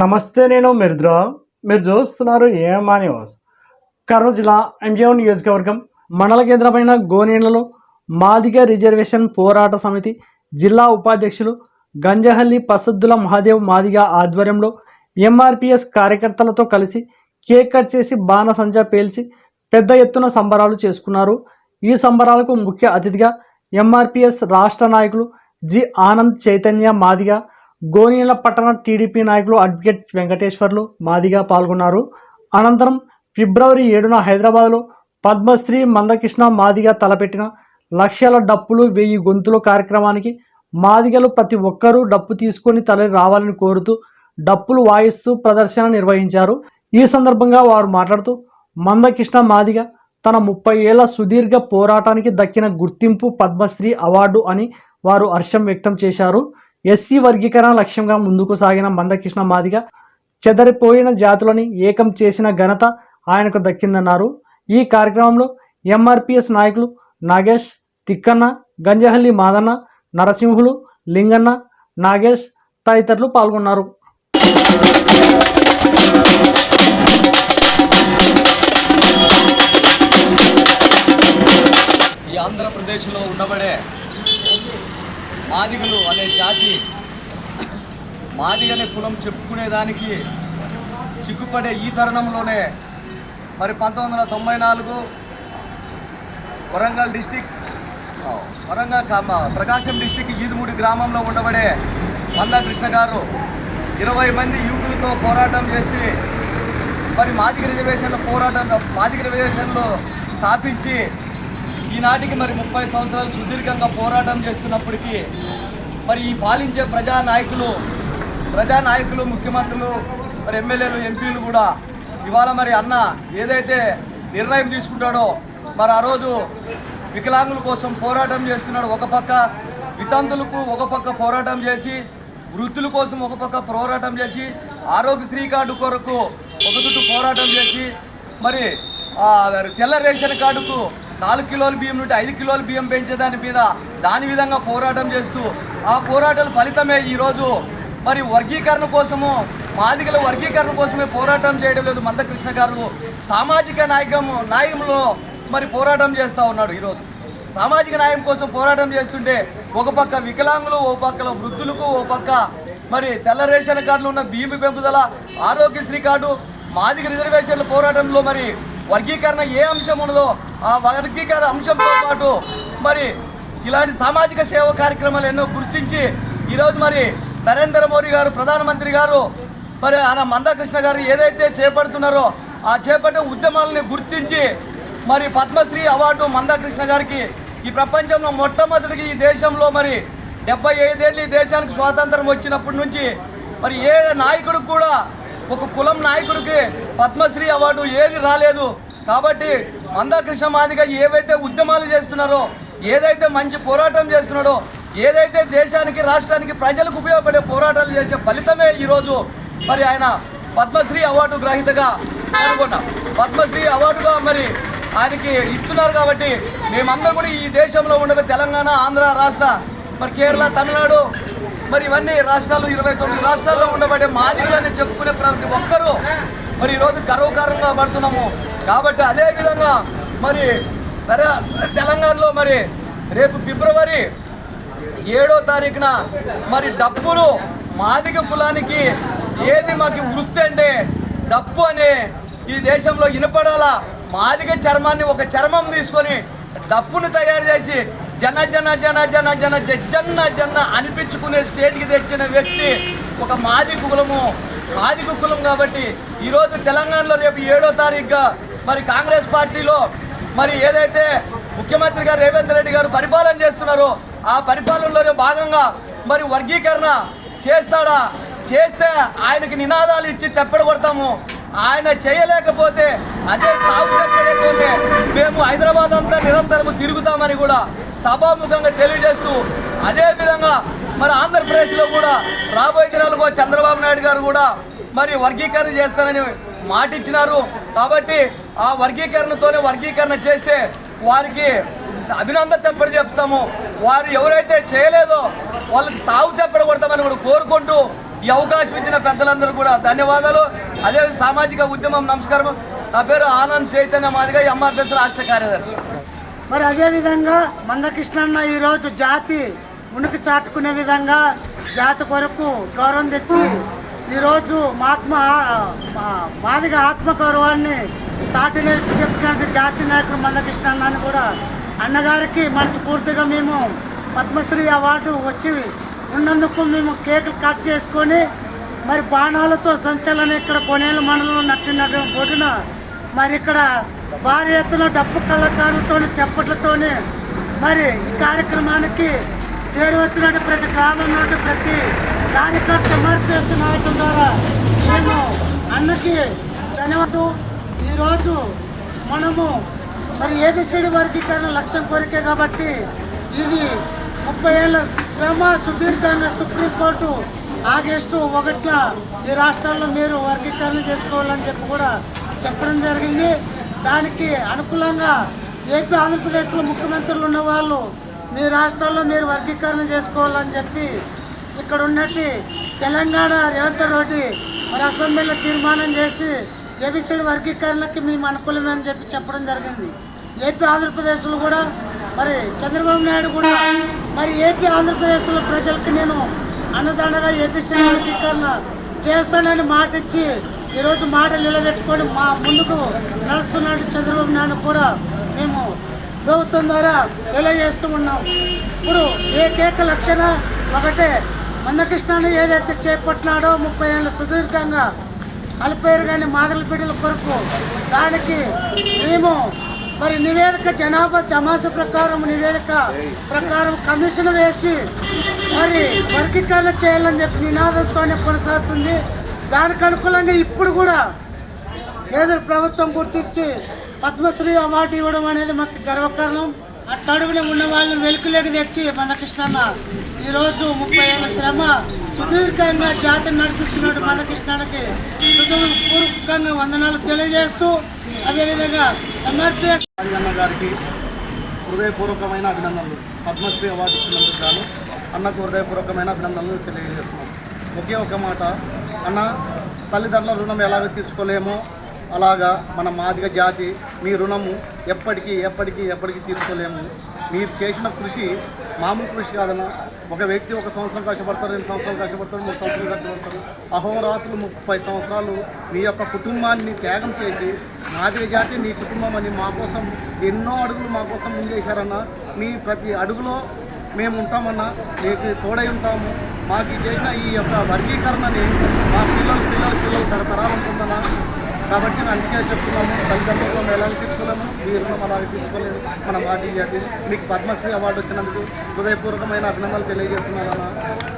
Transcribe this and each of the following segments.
నమస్తే నేను మిర్ద్రా మీరు చూస్తున్నారు ఏమా న్యూస్. కర్నూలు జిల్లా ఎంజీఓ నియోజకవర్గం మండల కేంద్రమైన గోనేళ్ళలో మాదిగ రిజర్వేషన్ పోరాట సమితి జిల్లా ఉపాధ్యక్షులు గంజహల్లి పసద్దుల మహాదేవ్ మాదిగ ఆధ్వర్యంలో ఎంఆర్పిఎస్ కార్యకర్తలతో కలిసి కేక్ కట్ చేసి బాణసంచా పేల్చి పెద్ద ఎత్తున సంబరాలు చేసుకున్నారు. ఈ సంబరాలకు ముఖ్య అతిథిగా ఎంఆర్పిఎస్ రాష్ట్ర నాయకులు జి ఆనంద్ చైతన్య మాదిగ గోనీల పట్టణ టీడీపీ నాయకులు అడ్వకేట్ వెంకటేశ్వర్లు మాదిగా పాల్గొన్నారు. అనంతరం ఫిబ్రవరి ఏడున హైదరాబాద్లో పద్మశ్రీ మందకృష్ణ మాదిగా తలపెట్టిన లక్షల డప్పులు వెయ్యి గొంతులు కార్యక్రమానికి మాదిగలు ప్రతి ఒక్కరూ డప్పు తీసుకొని తల రావాలని కోరుతూ డప్పులు వాయిస్తూ ప్రదర్శన నిర్వహించారు. ఈ సందర్భంగా వారు మాట్లాడుతూ మందకృష్ణ మాదిగ తన ముప్పై ఏళ్ళ సుదీర్ఘ పోరాటానికి దక్కిన గుర్తింపు పద్మశ్రీ అవార్డు అని వారు హర్షం వ్యక్తం చేశారు. ఎస్సీ వర్గీకరణ లక్ష్యంగా ముందుకు సాగిన మందకృష్ణ మాదిగ చెదరిపోయిన జాతులని ఏకం చేసిన ఘనత ఆయనకు దక్కిందన్నారు. ఈ కార్యక్రమంలో ఎంఆర్పిఎస్ నాయకులు నాగేష్ తిక్కన్న గంజహల్లి మాదన్న నరసింహులు లింగన్న నాగేష్ తదితరులు పాల్గొన్నారు. మాదిగలు అనే జాతి మాదిగనే కులం చెప్పుకునేదానికి చిక్కుపడే ఈ తరుణంలోనే మరి పంతొమ్మిది వందల తొంభై నాలుగు వరంగల్ డిస్టిక్ వరంగల్ ప్రకాశం డిస్టిక్ ఈదుమూడి గ్రామంలో ఉండబడే మందాకృష్ణ గారు ఇరవై మంది యువకులతో పోరాటం చేసి మరి మాదిగ రిజర్వేషన్లో పోరాటం మాదిగ రిజర్వేషన్లో స్థాపించి ఈనాటికి మరి ముప్పై సంవత్సరాలు సుదీర్ఘంగా పోరాటం చేస్తున్నప్పటికీ మరి ఈ పాలించే ప్రజా నాయకులు ప్రజా నాయకులు ముఖ్యమంత్రులు మరి ఎమ్మెల్యేలు ఎంపీలు కూడా ఇవాళ మరి అన్న ఏదైతే నిర్ణయం తీసుకుంటాడో మరి ఆ రోజు వికలాంగుల కోసం పోరాటం చేస్తున్నాడు ఒక పక్క వితంతులకు ఒక పక్క పోరాటం చేసి వృద్ధుల కోసం ఒక పక్క పోరాటం చేసి ఆరోగ్యశ్రీ కార్డు కొరకు ఒక చుట్టూ పోరాటం చేసి మరి తెల్ల రేషన్ కార్డుకు నాలుగు కిలోల బియ్యం నుండి ఐదు కిలోల బియ్యం పెంచేదాని మీద దాని విధంగా పోరాటం చేస్తూ ఆ పోరాటాల ఫలితమే ఈరోజు. మరి వర్గీకరణ కోసము మాదిగల వర్గీకరణ కోసమే పోరాటం చేయడం లేదు మందకృష్ణ గారు. సామాజిక నాయకం నాయకంలో మరి పోరాటం చేస్తూ ఉన్నాడు ఈరోజు. సామాజిక న్యాయం కోసం పోరాటం చేస్తుంటే ఒక పక్క వికలాంగులు ఓ పక్క వృద్ధులకు ఓ పక్క మరి తెల్ల రేషన్ కార్డులు ఉన్న బియ్యం పెంపుదల ఆరోగ్యశ్రీ కార్డు మాదిగ రిజర్వేషన్ల పోరాటంలో మరి వర్గీకరణ ఏ అంశం ఉన్నదో ఆ వర్గీకరణ అంశంతో పాటు మరి ఇలాంటి సామాజిక సేవ కార్యక్రమాలు ఎన్నో గుర్తించి ఈరోజు మరి నరేంద్ర మోడీ గారు ప్రధానమంత్రి గారు మరి ఆయన మందకృష్ణ గారు ఏదైతే చేపడుతున్నారో ఆ చేపట్టే ఉద్యమాలని గుర్తించి మరి పద్మశ్రీ అవార్డు మందకృష్ణ గారికి ఈ ప్రపంచంలో మొట్టమొదటికి ఈ దేశంలో మరి డెబ్బై ఐదేళ్ళు ఈ దేశానికి స్వాతంత్రం వచ్చినప్పటి నుంచి మరి ఏ నాయకుడికి కూడా ఒక కులం నాయకుడికి పద్మశ్రీ అవార్డు ఏది రాలేదు. కాబట్టి మందాకృష్ణ మాదిగా ఏవైతే ఉద్యమాలు చేస్తున్నారో ఏదైతే మంచి పోరాటం చేస్తున్నాడో ఏదైతే దేశానికి రాష్ట్రానికి ప్రజలకు ఉపయోగపడే పోరాటాలు చేసే ఫలితమే ఈరోజు మరి ఆయన పద్మశ్రీ అవార్డు గ్రహీతగా పాల్గొన్నాం పద్మశ్రీ అవార్డుగా మరి ఆయనకి ఇస్తున్నారు కాబట్టి మేమందరం కూడా ఈ దేశంలో ఉండబోయే తెలంగాణ ఆంధ్ర రాష్ట్ర మరి కేరళ తమిళనాడు మరి ఇవన్నీ రాష్ట్రాలు ఇరవై తొమ్మిది రాష్ట్రాల్లో ఉండబడే మాదిగలని చెప్పుకునే ప్రతి ఒక్కరూ మరి ఈరోజు గర్వకారంగా పడుతున్నాము కాబట్టి అదేవిధంగా మరి తెలంగాణలో మరి రేపు ఫిబ్రవరి ఏడో తారీఖున మరి డప్పులు మాదిగ కులానికి ఏది మాకు వృత్తి అంటే డప్పు అనే ఈ దేశంలో వినపడాలా? మాదిగ చర్మాన్ని ఒక చర్మం తీసుకొని డప్పును తయారు చేసి జన జన జన జన జన జన్న జన్న అనిపించుకునే స్టేజ్కి తెచ్చిన వ్యక్తి ఒక మాది కులము. మాదిగ కులం కాబట్టి ఈరోజు తెలంగాణలో రేపు ఏడో తారీఖుగా మరి కాంగ్రెస్ పార్టీలో మరి ఏదైతే ముఖ్యమంత్రి గారు రేవంత్ రెడ్డి గారు పరిపాలన చేస్తున్నారో ఆ పరిపాలనలోనే భాగంగా మరి వర్గీకరణ చేస్తాడా? చేస్తే ఆయనకి నినాదాలు ఇచ్చి తెప్పడ కొడతాము. ఆయన చేయలేకపోతే అదే సాగు తెప్పడైపోతే మేము హైదరాబాద్ అంతా నిరంతరం తిరుగుతామని కూడా సభాముఖంగా తెలియజేస్తూ అదే విధంగా మరి ఆంధ్రప్రదేశ్లో కూడా రాబోయే దినాలకు చంద్రబాబు నాయుడు గారు కూడా మరి వర్గీకరణ చేస్తానని మాటిచ్చినారు. కాబట్టి ఆ వర్గీకరణతోనే వర్గీకరణ చేస్తే వారికి అభినందన తెప్పటి చెప్తాము. వారు ఎవరైతే చేయలేదో వాళ్ళకి సాగు తెప్పడ కొడతామని కూడా కోరుకుంటూ ఈ అవకాశం ఇచ్చిన పెద్దలందరూ కూడా ధన్యవాదాలు. అదే సామాజిక ఉద్యమం నమస్కారం. నా పేరు ఆనంద్ చైతన్య మాదిగా ఎంఆర్పిఎస్ రాష్ట్ర కార్యదర్శి. మరి అదేవిధంగా మందకృష్ణన్న ఈరోజు జాతి ఉనికి చాటుకునే విధంగా జాతి కొరకు గౌరవం తెచ్చి ఈరోజు మహాత్మ మా- మాదిగ ఆత్మగౌరవాన్ని చాటినే చెప్పినట్టు జాతి నాయకుడు మందకృష్ణన్న అని కూడా అన్నగారికి మనస్ఫూర్తిగా మేము పద్మశ్రీ అవార్డు వచ్చి ఉన్నందుకు మేము కేకులు కట్ చేసుకొని మరి బాణాలతో సంచలనం ఇక్కడ కొనేలు మండలంలో నట్టినట్టు బొడ్డున మరి ఇక్కడ భారీ ఎత్తున డప్పు కళాకారులతో తెప్పట్లతోనే మరి ఈ కార్యక్రమానికి చేరువచ్చినట్టు ప్రతి గ్రామం నుండి ప్రతి కార్యకర్త ఎంఆర్పిఎస్ నాయకుల ద్వారా మేము అన్నకి ధన్యవాదం ఈరోజు మనము మరి ఏబిసిడి వర్గీకరణ లక్ష్యం కోరికే కాబట్టి ఇది ముప్పై ఏళ్ళ శ్రమ సుదీర్ఘంగా సుప్రీంకోర్టు ఆగస్టు ఒకట్ల ఈ రాష్ట్రాల్లో మీరు వర్గీకరణ చేసుకోవాలని చెప్పి కూడా చెప్పడం జరిగింది. దానికి అనుకూలంగా ఏపీ ఆంధ్రప్రదేశ్లో ముఖ్యమంత్రులు ఉన్నవాళ్ళు మీ రాష్ట్రాల్లో మీరు వర్గీకరణ చేసుకోవాలని చెప్పి ఇక్కడ ఉన్నట్టు తెలంగాణ రేవంత్ రెడ్డి మరి అసెంబ్లీలో తీర్మానం చేసి ఏబిసిడి వర్గీకరణకి మేము అనుకూలమే అని చెప్పి చెప్పడం జరిగింది. ఏపీ ఆంధ్రప్రదేశ్లో కూడా మరి చంద్రబాబు నాయుడు కూడా మరి ఏపీ ఆంధ్రప్రదేశ్లో ప్రజలకు నేను అన్నదండగా ఏపీసీ వర్గీకరణ చేస్తానని మాట ఇచ్చి ఈరోజు మాట నిలబెట్టుకొని మా ముందుకు నడుస్తున్నట్టు చంద్రబాబు నాయుడు కూడా మేము ప్రభుత్వం ద్వారా తెలియజేస్తూ ఉన్నాం. ఇప్పుడు ఏకైక లక్షణ ఒకటే. మందకృష్ణను ఏదైతే చేపట్టినాడో ముప్పై ఏళ్ళ సుదీర్ఘంగా అల్పేరు కానీ మాదల బిడ్డల కొరకు దానికి మేము మరి నివేదిక జనాభా తమాసు ప్రకారం నివేదిక ప్రకారం కమిషన్ వేసి మరి వర్గీకరణ చేయాలని చెప్పి నినాదంతోనే కొనసాగుతుంది. దానికి అనుకూలంగా ఇప్పుడు కూడా కేంద్ర ప్రభుత్వం గుర్తించి పద్మశ్రీ అవార్డు ఇవ్వడం అనేది మాకు గర్వకారణం. అట్టడుగులో ఉన్న వాళ్ళని వెలుకులోకి తెచ్చి మందకృష్ణన్న ఈరోజు ముప్పై ఏళ్ళ శ్రమ సుదీర్ఘంగా జాతర నడిపిస్తున్నట్టు మందకృష్ణకి పూర్వకంగా వందనాలు తెలియజేస్తూ అదేవిధంగా ఎంఆర్పిఎస్ అన్న గారికి హృదయపూర్వకమైన అభినందనలు. పద్మశ్రీ అవార్డు ఇచ్చినందుకు గాను అన్నకు హృదయపూర్వకమైన అభినందనలు తెలియజేస్తున్నాం. ఒకే ఒక మాట. అన్న తల్లిదండ్రుల రుణం ఎలాగ తీర్చుకోలేమో అలాగా మన మాదిగ జాతి మీ రుణము ఎప్పటికీ ఎప్పటికీ ఎప్పటికీ తీర్చుకోలేము. మీరు చేసిన కృషి మామూలు కృషి కాదన్న. ఒక వ్యక్తి ఒక సంవత్సరం కష్టపడతారు రెండు సంవత్సరాలు కష్టపడతారు మూడు సంవత్సరాలు కష్టపడతారు అహోరాత్రులు ముప్పై సంవత్సరాలు మీ యొక్క కుటుంబాన్ని త్యాగం చేసి మాదిగ జాతి మీ కుటుంబం అని మా కోసం ఎన్నో అడుగులు మా కోసం ముందేశారన్న. మీ ప్రతి అడుగులో మేము ఉంటామన్నా. మీకు తోడై ఉంటాము. మాకు చేసిన ఈ యొక్క వర్గీకరణని మా పిల్లలు పిల్లల పిల్లలు తరతరాలు ఉంటుందన్నా కాబట్టి మేము అందుకే చెప్తున్నాము తల్లిదండ్రులను ఎలాగ తీర్చుకోలేము మీరు మనం అలాగే తీర్చుకోలేదు మన మాజీ జాతి మీకు పద్మశ్రీ అవార్డు వచ్చినందుకు హృదయపూర్వకమైన అభినందనలు తెలియజేస్తున్నానన్న.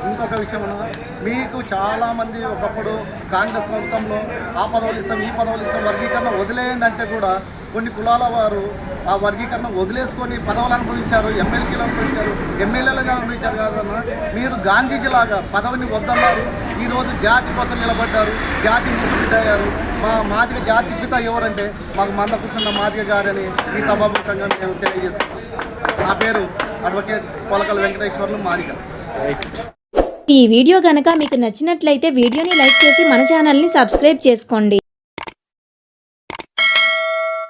ఇంకొక విషయం అన్న మీకు చాలామంది ఒకప్పుడు కాంగ్రెస్ ప్రభుత్వంలో ఆ పదవులు ఇస్తాం ఈ పదవులు ఇస్తాం వర్గీకరణ వదిలేయండి అంటే కూడా కొన్ని కులాల వారు ఆ వర్గీకరణ వదిలేసుకొని పదవులు అనుభవించారు ఎమ్మెల్సీలు అనుభవించారు ఎమ్మెల్యేలుగా అనుభవించారు కాదన్న మీరు గాంధీజీలాగా పదవిని వద్దన్నారు ఈరోజు జాతి కోసం నిలబడ్డారు జాతి ముందు బిడ్డయ్యారు మా మాదిగ జాతి పిత ఎవరంటే మాకు మందకృష్ణ మాదిగ గారని ఈ సభాముఖంగా మేము తెలియజేస్తున్నాం. నా పేరు అడ్వకేట్ పొలకల వెంకటేశ్వర్లు మాదిగ. ఈ వీడియో కనుక మీకు నచ్చినట్లయితే వీడియోని లైక్ చేసి మన ఛానల్ని సబ్స్క్రైబ్ చేసుకోండి.